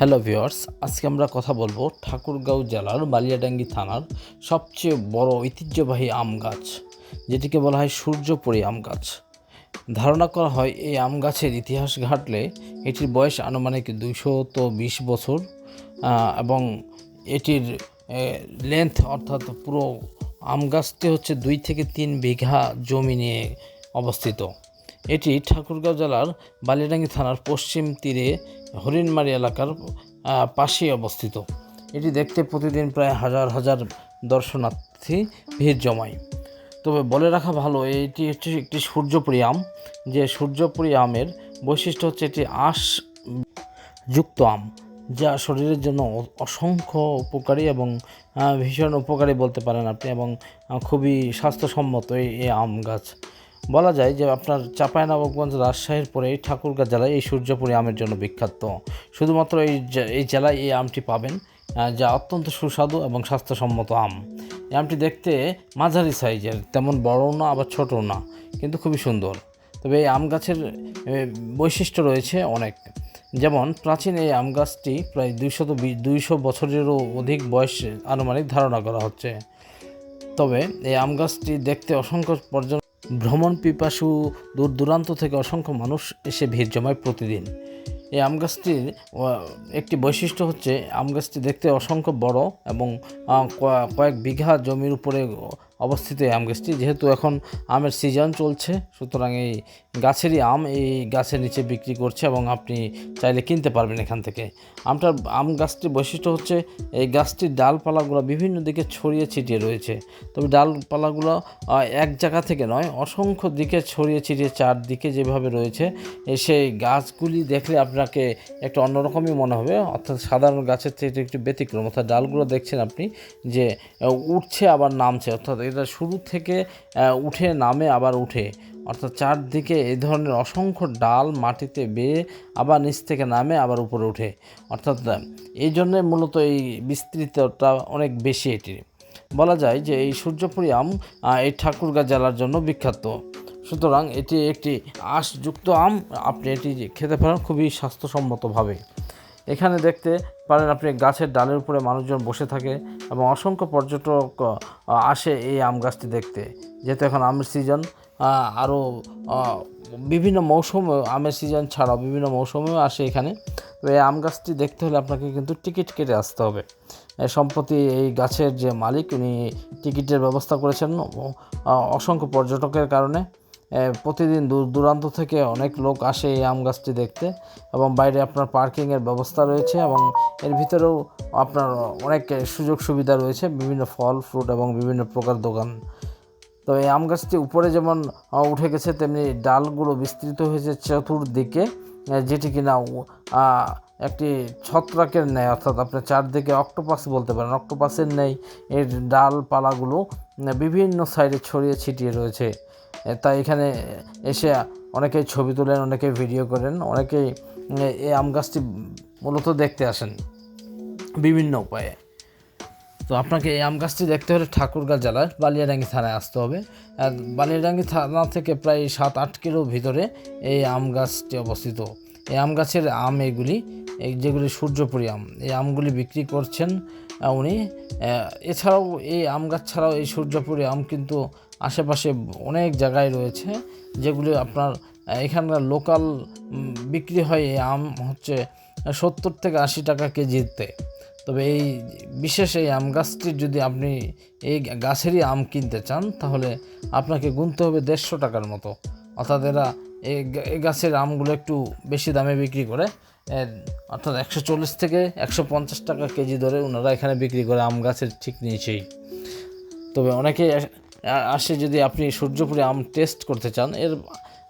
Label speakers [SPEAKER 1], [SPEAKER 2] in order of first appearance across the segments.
[SPEAKER 1] Hello viewers আজকে আমরা কথা বলব ঠাকুরগাঁও জেলার বালিয়াডাঙ্গি থানার সবচেয়ে বড় ঐতিহ্যবাহী আম গাছ, যেটিকে বলা হয় সূর্যপুরী আম গাছ। ধারণা করা হয় এই আম গাছের ইতিহাস ঘাটলে এটির বয়স আনুমানিক দুইশো তো বিশ বছর এবং এটির লেন্থ অর্থাৎ পুরো আম গাছটি হচ্ছে দুই থেকে তিন বিঘা জমি নিয়ে অবস্থিত। এটি ঠাকুরগাঁও জেলার বালিয়াডাঙ্গি থানার পশ্চিম তীরে হরিণমারি এলাকার পাশে অবস্থিত। এটি দেখতে প্রতিদিন প্রায় হাজার হাজার দর্শনার্থী ভিড় জমায়। তবে বলে রাখা ভালো, এটি হচ্ছে একটি সূর্যপুরী আম। যে সূর্যপুরী আমের বৈশিষ্ট্য হচ্ছে এটি আঁশ যুক্ত আম, যা শরীরের জন্য অসংখ্য উপকারী এবং ভীষণ উপকারী বলতে পারেন আপনি এবং খুবই স্বাস্থ্যসম্মত এই আম গাছ। বলা যায় যে আপনার চাঁপাইনবাবগঞ্জ রাজশাহীর পরে এই ঠাকুরগাঁ জেলায় এই সূর্যপুরী আমের জন্য বিখ্যাত। শুধুমাত্র এই এই জেলায় এই আমটি পাবেন যা অত্যন্ত সুস্বাদু এবং স্বাস্থ্যসম্মত আম। এই আমটি দেখতে মাঝারি সাইজের, তেমন বড়ও না, আবার ছোটও না, কিন্তু খুবই সুন্দর। তবে এই আম গাছের বৈশিষ্ট্য রয়েছে অনেক। যেমন, প্রাচীন এই আম গাছটি প্রায় দুইশত দুইশো বছরেরও অধিক বয়স আনুমানিক ধারণা করা হচ্ছে। তবে এই আম গাছটি দেখতে অসংখ্য ভ্রমণ পিপাসু দূর দূরান্ত থেকে অসংখ্য মানুষ এসে ভিড় জমায় প্রতিদিন। এই আম গাছটির একটি বৈশিষ্ট্য হচ্ছে, আম গাছটি দেখতে অসংখ্য বড় এবং কয়েক বিঘা জমির উপরে অবস্থিত এই আম গাছটি। যেহেতু এখন আমের সিজন চলছে, সুতরাং এই গাছেরই আম এই গাছের নিচে বিক্রি করছে এবং আপনি চাইলে কিনতে পারবেন এখান থেকে। আমটার, আম গাছটির বৈশিষ্ট্য হচ্ছে এই গাছটির ডালপালাগুলো বিভিন্ন দিকে ছড়িয়ে ছিটিয়ে রয়েছে। তবে ডালপালাগুলো এক জায়গা থেকে নয়, অসংখ্য দিকে ছড়িয়ে ছিটিয়ে চারদিকে যেভাবে রয়েছে সেই গাছগুলি দেখলে আপনাকে একটু অন্যরকমই মনে হবে। অর্থাৎ সাধারণ গাছের থেকে একটু ব্যতিক্রম। অর্থাৎ ডালগুলো দেখছেন আপনি যে উঠছে আবার নামছে। অর্থাৎ এটা শুরু থেকে উঠে নামে, আবার উঠে। অর্থাৎ চারদিকে এই ধরনের অসংখ্য ডাল মাটিতে বেয়ে আবার নিচ থেকে নামে, আবার উপরে ওঠে অর্থাৎ এই জন্যে মূলত এই বিস্তৃতটা অনেক বেশি এটির বলা যায় যে এই সূর্যপুরী আম এই ঠাকুরগাঁ জেলার জন্য বিখ্যাত। সুতরাং এটি একটি আঁশযুক্ত আম। আপনি এটি খেতে পারেন খুবই স্বাস্থ্যসম্মতভাবে। এখানে দেখতে পারেন আপনি গাছের ডালের উপরে মানুষজন বসে থাকে এবং অসংখ্য পর্যটক আসে এই আম গাছটি দেখতে। যেহেতু এখন আমের সিজন আরও বিভিন্ন মৌসুমে, আমের সিজন ছাড়াও বিভিন্ন মৌসুমেও আসে এখানে। তো এই আম গাছটি দেখতে হলে আপনাকে কিন্তু টিকিট কেটে আসতে হবে। সম্প্রতি এই গাছের যে মালিক, উনি টিকিটের ব্যবস্থা করেছেন অসংখ্য পর্যটকের কারণে। প্রতিদিন দূর দূরান্ত থেকে অনেক লোক আসে এই আম গাছটি দেখতে এবং বাইরে আপনার পার্কিংয়ের ব্যবস্থা রয়েছে এবং এর ভিতরেও আপনার অনেক সুযোগ সুবিধা রয়েছে, বিভিন্ন ফল, ফ্রুট এবং বিভিন্ন প্রকার দোকান। তো এই আম গাছটি উপরে যেমন উঠে গেছে, তেমনি ডালগুলো বিস্তৃত হয়েছে চতুর্দিকে যেটি কিনা একটি ছত্রাকের ন্যায়, অর্থাৎ আপনার চারদিকে অক্টোপাস বলতে পারেন। অক্টোপাসের ন্যায় এর ডালপালাগুলো বিভিন্ন সাইডে ছড়িয়ে ছিটিয়ে রয়েছে। তাই এখানে এসে অনেকেই ছবি তোলেন, অনেকেই ভিডিও করেন, অনেকেই এই আম গাছটি মূলত দেখতে আসেন বিভিন্ন উপায়ে। তো আপনাকে এই আম গাছটি দেখতে হলে ঠাকুরগাঁ জেলার বালিয়াডাঙ্গি থানায় আসতে হবে। আর বালিয়াডাঙ্গি থানা থেকে প্রায় সাত, আট কিলো ভিতরে এই আম গাছটি অবস্থিত। এই আম গাছের আম এগুলি, এই যেগুলি সূর্যপুরী আম, এই আমগুলি বিক্রি করছেন উনি এছাড়াও এই আম গাছ ছাড়াও এই সূর্যপুরী আম কিন্তু আশেপাশে অনেক জায়গায় রয়েছে, যেগুলি আপনার এখানকার লোকাল বিক্রি হয় এই আম হচ্ছে সত্তর থেকে আশি টাকা কেজিতে। তবে এই বিশেষ এই আম গাছটির যদি আপনি এই গাছেরই আম কিনতে চান, তাহলে আপনাকে গুনতে হবে দেড়শো টাকার মতো। অর্থাৎ এরা এই গাছের আমগুলো একটু বেশি দামে বিক্রি করে অর্থাৎ একশো চল্লিশ থেকে একশো পঞ্চাশ টাকা কেজি ধরে ওনারা এখানে বিক্রি করে আম গাছের ঠিক নিচেই। তবে অনেকে আসে যদি আপনি সূর্যপুরে আম টেস্ট করতে চান, এর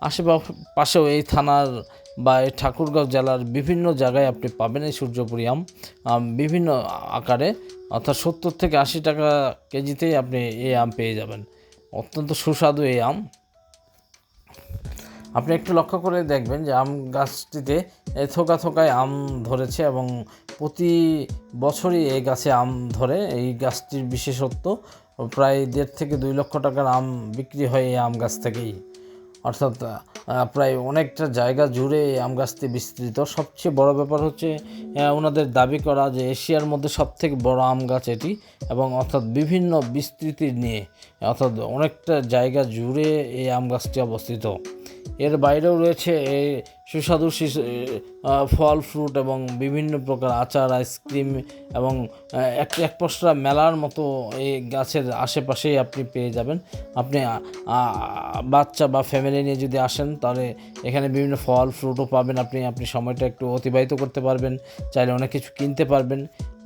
[SPEAKER 1] আশেপাশেও এই থানার বা এই ঠাকুরগাঁও জেলার বিভিন্ন জায়গায় আপনি পাবেন এই সূর্যপুরি আম। আম বিভিন্ন আকারে, অর্থাৎ সত্তর থেকে আশি টাকা কেজিতেই আপনি এই আম পেয়ে যাবেন। অত্যন্ত সুস্বাদু এই আম। আপনি একটু লক্ষ্য করে দেখবেন যে আম গাছটিতে থোকা থোকায় আম ধরেছে এবং প্রতি বছরই এই গাছে আম ধরে। এই গাছটির বিশেষত্ব, প্রায় দেড় থেকে দুই লক্ষ টাকার আম বিক্রি হয় এই আম গাছ থেকেই। অর্থাৎ প্রায় অনেকটা জায়গা জুড়ে এই আম গাছটি বিস্তৃত। সবচেয়ে বড় ব্যাপার হচ্ছে ওনাদের দাবি করা যে এশিয়ার মধ্যে সবথেকে বড় আম গাছ এটি এবং অর্থাৎ বিভিন্ন বিস্তৃতি নিয়ে, অর্থাৎ অনেকটা জায়গা জুড়ে এই আম গাছটি অবস্থিত। এর বাইরেও রয়েছে সুস্বাদু ফল, ফ্রুট এবং বিভিন্ন প্রকার আচার আইসক্রিম এবং এক এক পশরা মেলার মতো এই গাছের আশেপাশেই আপনি পেয়ে যাবেন। আপনি বাচ্চা বা ফ্যামিলি নিয়ে যদি আসেন, তাহলে এখানে বিভিন্ন ফল, ফ্রুটও পাবেন আপনি। আপনি সময়টা একটু অতিবাহিত করতে পারবেন, চাইলে অনেক কিছু কিনতে পারবেন।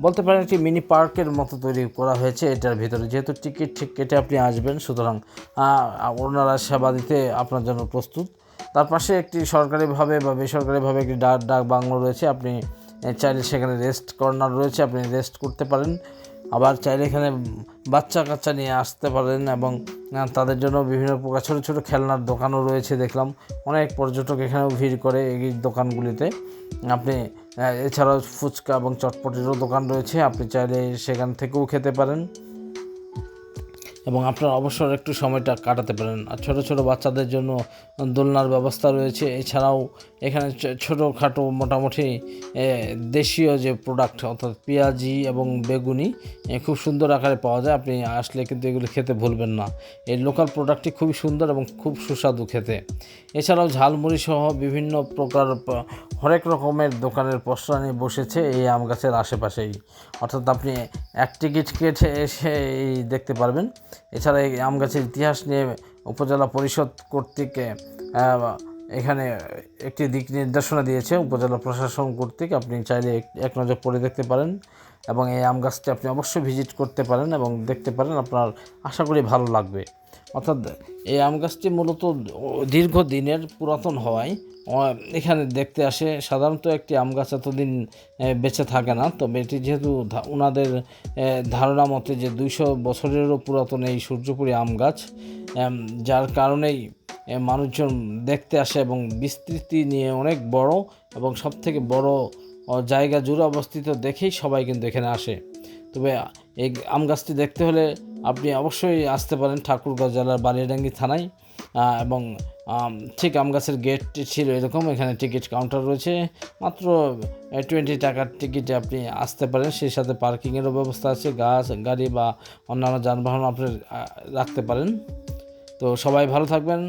[SPEAKER 1] বলতে পারেন একটি মিনি পার্কের মতো তৈরি করা হয়েছে এটার ভিতরে। যেহেতু টিকিট ঠিক কেটে আপনি আসবেন, সুতরাং ওনারা সেবা দিতে আপনার জন্য প্রস্তুত। তার পাশে একটি সরকারিভাবে বা বেসরকারিভাবে একটি ডাক ডাক বাংলো রয়েছে। আপনি চাইলে সেখানে রেস্ট কর্নার রয়েছে। আপনি রেস্ট করতে পারেন। আবার চাইলে এখানে বাচ্চা কাচ্চা নিয়ে আসতে পারেন এবং তাদের জন্য বিভিন্ন প্রকার ছোটো ছোটো খেলনার দোকানও রয়েছে দেখলাম। অনেক পর্যটক এখানেও ভিড় করে এই দোকানগুলিতে। আপনি এছাড়াও ফুচকা এবং চটপটিরও দোকান রয়েছে। আপনি চাইলে সেখান থেকেও খেতে পারেন। এবং আপনার অবসর একটু সময়টা কাটাতে পারেন। আর ছোটো ছোটো বাচ্চাদের জন্য দোলনার ব্যবস্থা রয়েছে। এছাড়াও এখানে ছোটোখাটো মোটামুটি দেশীয় যে প্রোডাক্ট অর্থাৎ পেঁয়াজি এবং বেগুনি খুব সুন্দর আকারে পাওয়া যায়। আপনি আসলে কিন্তু এগুলি খেতে ভুলবেন না। এই লোকাল প্রোডাক্টটি খুবই সুন্দর এবং খুব সুস্বাদু খেতে। এছাড়াও ঝালমুড়ি সহ বিভিন্ন প্রকার হরেক রকমের দোকানের নিয়ে বসেছে এই আম গাছের আশেপাশেই। অর্থাৎ আপনি এক টিকিট কেটে এসে এই দেখতে পারবেন। এছাড়া এই আম গাছের ইতিহাস নিয়ে উপজেলা পরিষদ কর্তৃক এখানে একটি দিক নির্দেশনা দিয়েছে। উপজেলা প্রশাসন কর্তৃক আপনি চাইলে এক নজর পড়ে দেখতে পারেন এবং এই আম গাছটি আপনি অবশ্যই ভিজিট করতে পারেন এবং দেখতে পারেন। আপনার আশা করি ভালো লাগবে। অর্থাৎ এই আম গাছটি মূলত দীর্ঘদিনের পুরাতন হওয়ায় এখানে দেখতে আসে সাধারণত একটি আম গাছ এতদিন বেঁচে থাকে না। তবে এটি যেহেতু ওনাদের ধারণা মতে যে দুইশো বছরেরও পুরাতন এই সূর্যপুরী আম গাছ যার কারণেই মানুষজন দেখতে আসে এবং বিস্তৃতি নিয়ে অনেক বড় এবং সবথেকে বড় ও, জায়গা জুড়ে অবস্থিত দেখেই সবাই কিন্তু এখানে আসে। তবে এই আম গাছটি দেখতে হলে আপনি অবশ্যই আসতে পারেন ঠাকুরগাঁও জেলার বালিডাঙ্গি থানায় এবং ঠিক আম গাছের গেট ছিল এরকম, এখানে টিকিট কাউন্টার রয়েছে। মাত্র টোয়েন্টি টাকার টিকিটে আপনি আসতে পারেন, সেই সাথে পার্কিংয়েরও ব্যবস্থা আছে, গাছ, গাড়ি বা অন্যান্য যানবাহন আপনি রাখতে পারেন। তো সবাই ভালো থাকবেন।